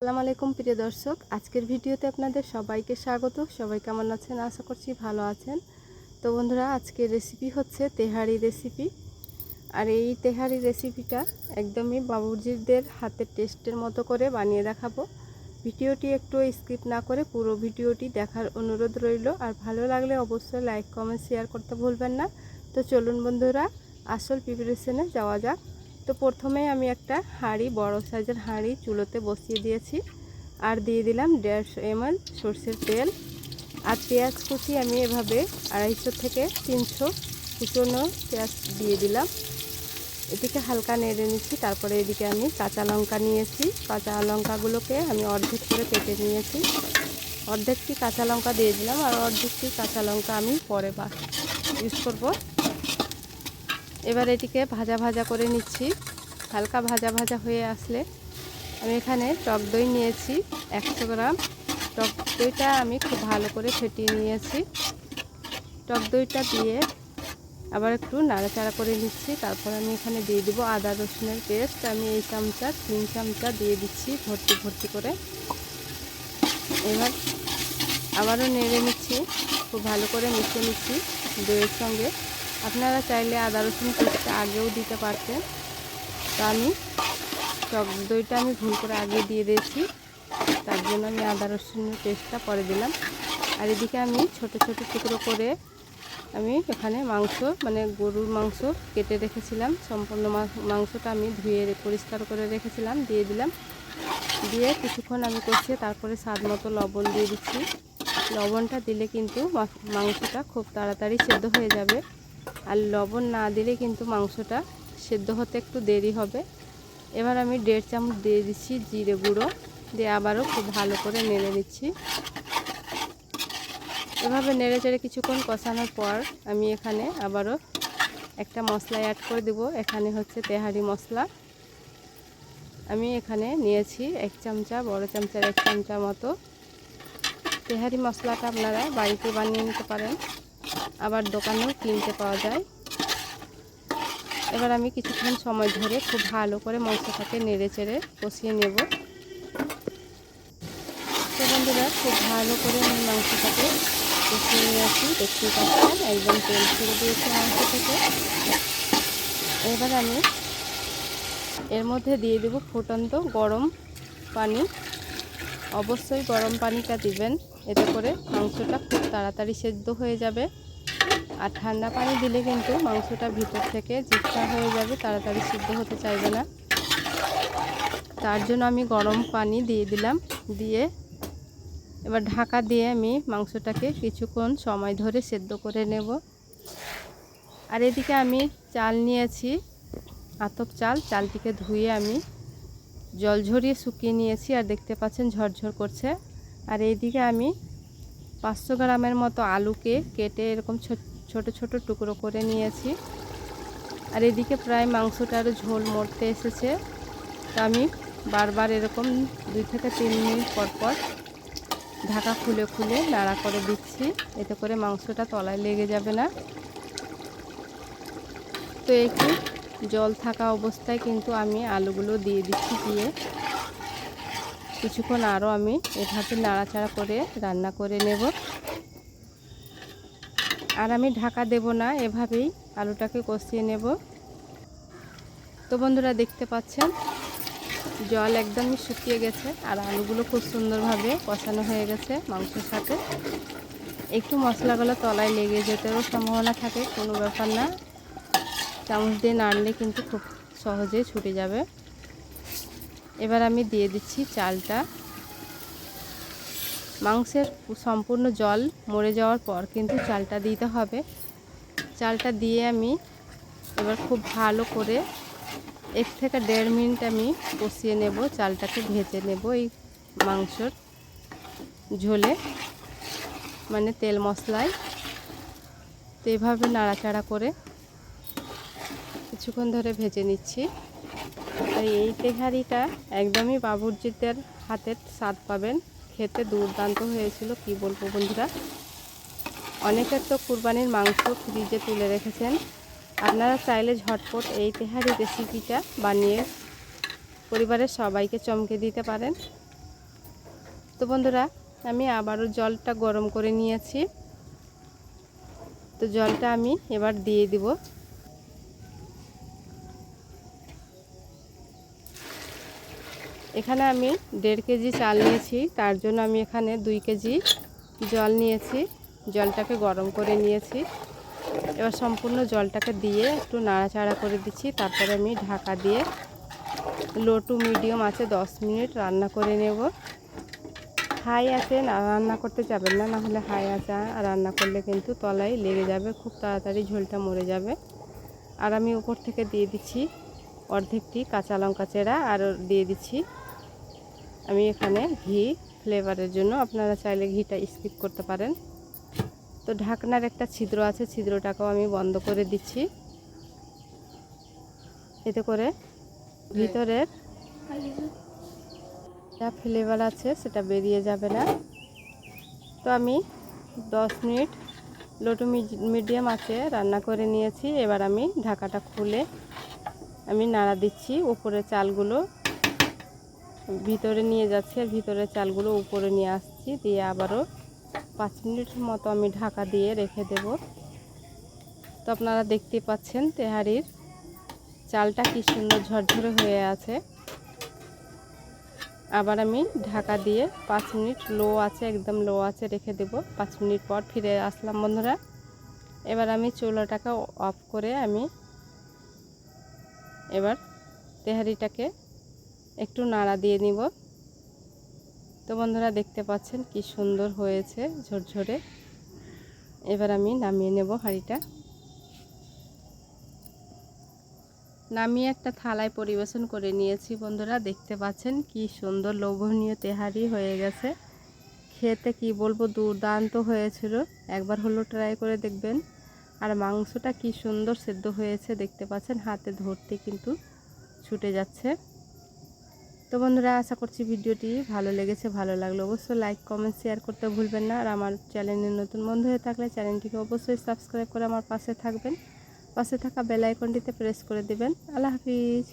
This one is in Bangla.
আসসালামু আলাইকুম, প্রিয় দর্শক। আজকের ভিডিওতে আপনাদের সবাইকে স্বাগত। সবাই কেমন আছেন? আশা করছি ভালো আছেন। তো বন্ধুরা, আজকের রেসিপি হচ্ছে তেহারি রেসিপি আর এই তেহারি রেসিপিটা একদমই বাবুজিদের হাতের টেস্টের মতো করে বানিয়ে দেখাবো। ভিডিওটি একটু স্কিপ না করে পুরো ভিডিওটি দেখার অনুরোধ রইল। আর ভালো লাগলে অবশ্যই লাইক কমেন্ট শেয়ার করতে ভুলবেন না। তো চলুন বন্ধুরা, আসল প্রিপারেশনে যাওয়া যাক। তো প্রথমে আমি একটা হাঁড়ি, বড় সাইজের হাঁড়ি চুলোতে বসিয়ে দিয়েছি আর দিয়ে দিলাম দেড়শো এমএল সর্ষের তেল আর পেঁয়াজ কুচি আমি এভাবে আড়াইশো থেকে তিনশো কুচনো পেঁয়াজ দিয়ে দিলাম। এদিকে হালকা নেড়ে নিচ্ছি, তারপরে এদিকে আমি কাঁচা লঙ্কা নিয়েছি। কাঁচা লঙ্কাগুলোকে আমি অর্ধেক করে কেটে নিয়েছি। অর্ধেকটি কাঁচা লঙ্কা দিয়ে দিলাম আর অর্ধেকটি কাঁচা লঙ্কা আমি পরে বা ইউজ করব। এবার এটিকে ভাজা ভাজা করে নিচ্ছি। হালকা ভাজা ভাজা হয়ে আসলে আমি এখানে টক দই নিয়েছি একশো গ্রাম। টক দইটা আমি খুব ভালো করে ফেটিয়ে নিয়েছি। টক দইটা দিয়ে আবার একটু নাড়াচাড়া করে নিচ্ছি। তারপর আমি এখানে দিয়ে দিব আদা রসুনের পেস্ট। আমি এই চামচা, তিন চামচা দিয়ে দিচ্ছি ভর্তি ভর্তি করে। এবার আবারও নেড়ে নিচ্ছি, খুব ভালো করে মিশিয়ে নিচ্ছি দইয়ের সঙ্গে। আপনারা চাইলে আদা রসুন পেস্টটা আগেও দিতে পারতেন। তো আমি টক দইটা আমি ভুল করে আগে দিয়ে দিয়েছি। তার জন্য আমি আদা রসুনের পেস্টটা পরে দিলাম। আর এদিকে আমি ছোট ছোট টুকরো করে আমি এখানে মাংস মানে গরুর মাংস কেটে রেখেছিলাম। সম্পূর্ণ মাংসটা আমি ধুয়ে পরিষ্কার করে রেখেছিলাম, দিয়ে দিলাম। দিয়ে কিছুক্ষণ আমি করছি তারপরে স্বাদ মতো লবণ দিয়ে দিচ্ছি। লবণটা দিলে কিন্তু মাংসটা খুব তাড়াতাড়ি সেদ্ধ হয়ে যাবে। আর লবণ না দিলে কিন্তু মাংসটা সেদ্ধ হতে একটু দেরি হবে। এবার আমি দেড় চামচ দিয়ে দিচ্ছি জিরে গুঁড়ো। দিয়ে আবারও খুব ভালো করে নেড়ে নিচ্ছি। এভাবে নেড়ে চেড়ে কিছুক্ষণ কষানোর পর আমি এখানে আবারও একটা মশলা অ্যাড করে দেব। এখানে হচ্ছে তেহারি মশলা। আমি এখানে নিয়েছি এক চামচা, বড় চামচার এক চামচা মতো। তেহারি মশলাটা আপনারা বাড়িতে বানিয়ে নিতে পারেন। আবার দোকানেও কিনতে পাওয়া যায়। এবার আমি কিছুক্ষণ সময় ধরে খুব ভালো করে মাংসটাকে নেড়ে চেড়ে কষিয়ে নেব। তো বন্ধুরা, খুব ভালো করে আমি মাংসটাকে কষিয়ে নিয়েছি দেখতে পাচ্ছেন, একদম তেল ছেড়ে দিয়েছি মাংস থেকে এবার আমি এর মধ্যে দিয়ে দেব ফুটন্ত গরম পানি। অবশ্যই গরম পানিটা দিবেন, এতে করে মাংসটা খুব তাড়াতাড়ি সেদ্ধ হয়ে যাবে। আর ঠান্ডা পানি দিলে কিন্তু মাংসটা ভিতর থেকে জিপসা হয়ে যাবে, তাড়াতাড়ি সিদ্ধ হতে চাইবে না। তার জন্য আমি গরম পানি দিয়ে দিলাম, দিয়ে এবার ঢাকা দিয়ে আমি মাংসটাকে কিছুক্ষণ সময় ধরে সেদ্ধ করে নেব। আর এদিকে আমি চাল নিয়েছি, আতপ চাল, চালটিকে ধুয়ে আমি জল ঝরিয়ে শুকিয়ে নিয়েছি, আর দেখতে পাচ্ছেন ঝরঝর করছে। আর এইদিকে আমি পাঁচশো গ্রামের মতো আলুকে কেটে এরকম ছোট ছোট টুকরো করে নিয়েছি। আর এদিকে প্রায় মাংসটার ঝোল মরতে এসেছে। তা আমি বারবার এরকম দুই থেকে তিন মিনিট পর পর ঢাকা খুলে খুলে নাড়া করে দিচ্ছি। এতে করে মাংসটা তলায় লেগে যাবে না। তো একটু জল থাকা অবস্থায় কিন্তু আমি আলুগুলো দিয়ে দিচ্ছি দিয়ে। কিছুক্ষণ আরও আমি এভাবে নাড়াচাড়া করে রান্না করে নেব। আর আমি ঢাকা দেব না, এভাবেই আলুটাকে কষিয়ে নেব। তো বন্ধুরা দেখতে পাচ্ছেন, জল একদমই শুকিয়ে গেছে আর আলুগুলো খুব সুন্দরভাবে কষানো হয়ে গেছে মাংসের সাথে। একটু মশলাগুলো তলায় লেগে যেতেও সম্ভাবনা থাকে, কোনো ব্যাপার না। চামচ দিয়ে নাড়লে কিন্তু খুব সহজেই ছুটে যাবে। এবার আমি দিয়ে দিচ্ছি চালটা। মাংসের সম্পূর্ণ জল মরে যাওয়ার পর কিন্তু চালটা দিতে হবে। চালটা দিয়ে আমি এবার খুব ভালো করে এক থেকে দেড় মিনিট আমি কষিয়ে নেব, চালটাকে ভেজে নেব এই মাংসর ঝোলে মানে তেল মশলায়। তো এভাবে নাড়াচাড়া করে কিছুক্ষণ ধরে ভেজে নিচ্ছি। আর এই তেহারিটা একদমই বাবুর্জিদের হাতের স্বাদ পাবেন। খেতে দুর্দান্ত হয়েছিল, কি বলব বন্ধুরা? অনেকের তো কুরবানির মাংস ফ্রিজে তুলে রেখেছেন। আপনারা চাইলে ঝটপট এই তেহারি রেসিপিটা বানিয়ে পরিবারের সবাইকে চমকে দিতে পারেন। তো বন্ধুরা, আমি আবারও জলটা গরম করে নিয়েছি। তো জলটা আমি এবার দিয়ে দিব। এখানে আমি দেড় কেজি চাল নিয়েছি, তার জন্য আমি এখানে দুই কেজি জল নিয়েছি। জলটাকে গরম করে নিয়েছি। এবার সম্পূর্ণ জলটাকে দিয়ে একটু নাড়াচাড়া করে দিচ্ছি, তারপরে আমি ঢাকা দিয়ে লো টু মিডিয়াম আছে দশ মিনিট রান্না করে নেব। হাই আছে, না রান্না করতে যাবেন না না হলে হাই আছে রান্না করলে কিন্তু তলায় লেগে যাবে, খুব তাড়াতাড়ি ঝোলটা মরে যাবে। আর আমি উপর থেকে দিয়ে দিচ্ছি অর্ধেকটি কাঁচা লঙ্কা চেরা, আর দিয়ে দিচ্ছি আমি এখানে ঘি ফ্লেভারের জন্য আপনারা চাইলে ঘিটা স্কিপ করতে পারেন। তো ঢাকনার একটা ছিদ্র আছে, ছিদ্রটাকেও আমি বন্ধ করে দিচ্ছি। এতে করে ভিতরের যা ফ্লেভার আছে সেটা বেরিয়ে যাবে না। তো আমি দশ মিনিট লো টু মিডিয়াম আছে রান্না করে নিয়েছি। এবার আমি ঢাকাটা খুলে আমি নাড়া দিচ্ছি। উপরে চালগুলো ভিতরে নিয়ে যাচ্ছি আর ভিতরে চালগুলো উপরে নিয়ে আসছি, দিয়ে আবারও পাঁচ মিনিটের মতো আমি ঢাকা দিয়ে রেখে দেব। তো আপনারা দেখতে পাচ্ছেন তেহারির চালটা কি সুন্দর ঝরঝরে হয়ে আছে। আবার আমি ঢাকা দিয়ে পাঁচ মিনিট লো আছে, একদম লো আছে রেখে দেব। পাঁচ মিনিট পর ফিরে আসলাম বন্ধুরা। এবার আমি চুলাটাকে অফ করে আমি এবার তেহারিটাকে একটু নাড়া দিয়ে নিব। তো বন্ধুরা দেখতে পাচ্ছেন কি সুন্দর হয়েছে ঝরঝরে। এবার আমি নামিয়ে নেব হাঁড়িটা। নামিয়ে একটা থালায় পরিবেশন করে নিয়েছি বন্ধুরা। দেখতে পাচ্ছেন কি সুন্দর লোভনীয় তেহারি হয়ে গেছে। খেতে কি বলব দুর্দান্ত হয়েছিল। একবার হলো ট্রাই করে দেখবেন। আর মাংসটা কি সুন্দর সেদ্ধ হয়েছে দেখতে পাচ্ছেন। হাতে ধরতে কিন্তু ছুটে যাচ্ছে। তো বন্ধুরা, আশা করছি ভিডিওটি ভালো লেগেছে, ভালো লাগল। অবশ্যই লাইক কমেন্ট শেয়ার করতে ভুলবেন না। আর আমার চ্যানেলে নতুন বন্ধু হয়ে থাকলে চ্যানেলটিকে অবশ্যই সাবস্ক্রাইব করে আমার পাশে থাকবেন। পাশে থাকা বেল আইকনটিতে প্রেস করে দেবেন। আল্লাহ হাফিজ।